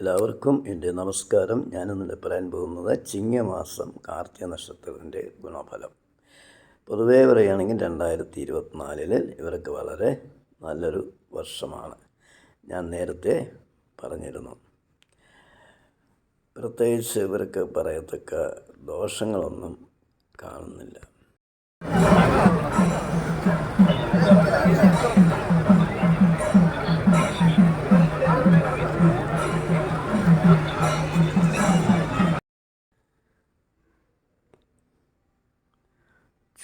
എല്ലാവർക്കും എന്റെ നമസ്കാരം. ഞാനിന്നിവിടെ പറയാൻ പോകുന്നത് ചിങ്ങമാസം കാർത്തിക നക്ഷത്രത്തിന്റെ ഗുണഫലം. പൊതുവേ പറയുകയാണെങ്കിൽ രണ്ടായിരത്തി ഇരുപത്തിനാലിൽ ഇവർക്ക് വളരെ നല്ലൊരു വർഷമാണ്. ഞാൻ നേരത്തെ പറഞ്ഞിരുന്നു. പ്രത്യേകിച്ച് ഇവർക്ക് പറയത്തക്ക ദോഷങ്ങളൊന്നും കാണുന്നില്ല.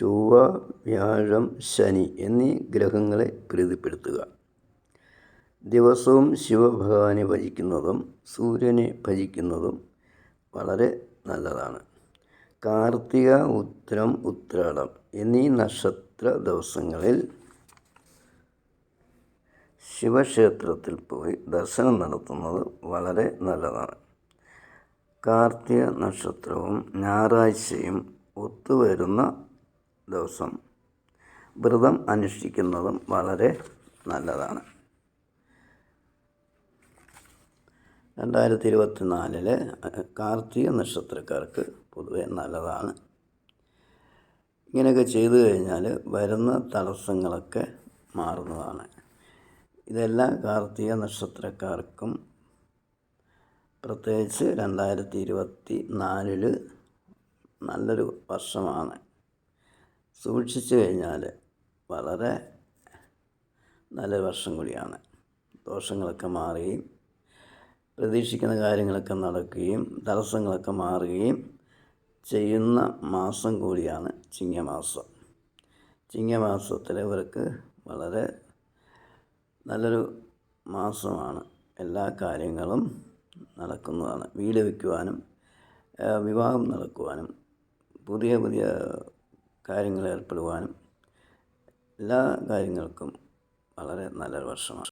ചൊവ്വ വ്യാഴം ശനി എന്നീ ഗ്രഹങ്ങളെ പ്രീതിപ്പെടുത്തുക ദിവസവും ശിവഭഗവാനെ ഭജിക്കുന്നതും സൂര്യനെ ഭജിക്കുന്നതും വളരെ നല്ലതാണ്. കാർത്തിക ഉത്തരം ഉത്രാടം എന്നീ നക്ഷത്ര ദിവസങ്ങളിൽ ശിവക്ഷേത്രത്തിൽ പോയി ദർശനം നടത്തുന്നത് വളരെ നല്ലതാണ്. കാർത്തിക നക്ഷത്രവും ഞായറാഴ്ചയും ഒത്തുവരുന്ന ദിവസം വ്രതം അനുഷ്ഠിക്കുന്നതും വളരെ നല്ലതാണ്. രണ്ടായിരത്തി ഇരുപത്തി നാലിൽ കാർത്തിക നക്ഷത്രക്കാർക്ക് പൊതുവെ നല്ലതാണ്. ഇങ്ങനെയൊക്കെ ചെയ്തു കഴിഞ്ഞാൽ വരുന്ന തടസ്സങ്ങളൊക്കെ മാറുന്നതാണ്. ഇതെല്ലാം കാർത്തിക നക്ഷത്രക്കാർക്കും പ്രത്യേകിച്ച് രണ്ടായിരത്തി ഇരുപത്തി നാലിൽ നല്ലൊരു വർഷമാണ്. സൂക്ഷിച്ചു കഴിഞ്ഞാൽ വളരെ നല്ല വർഷം കൂടിയാണ്. ദോഷങ്ങളൊക്കെ മാറുകയും പ്രതീക്ഷിക്കുന്ന കാര്യങ്ങളൊക്കെ നടക്കുകയും തടസ്സങ്ങളൊക്കെ മാറുകയും ചെയ്യുന്ന മാസം കൂടിയാണ് ചിങ്ങമാസം. ചിങ്ങമാസത്തിൽ ഇവർക്ക് വളരെ നല്ലൊരു മാസമാണ്. എല്ലാ കാര്യങ്ങളും നടക്കുന്നതാണ്. വീട് വയ്ക്കുവാനും വിവാഹം നടക്കുവാനും പുതിയ പുതിയ കാര്യങ്ങളിൽ ഏർപ്പെടുവാനും എല്ലാ കാര്യങ്ങൾക്കും വളരെ നല്ലൊരു വർഷമാണ്.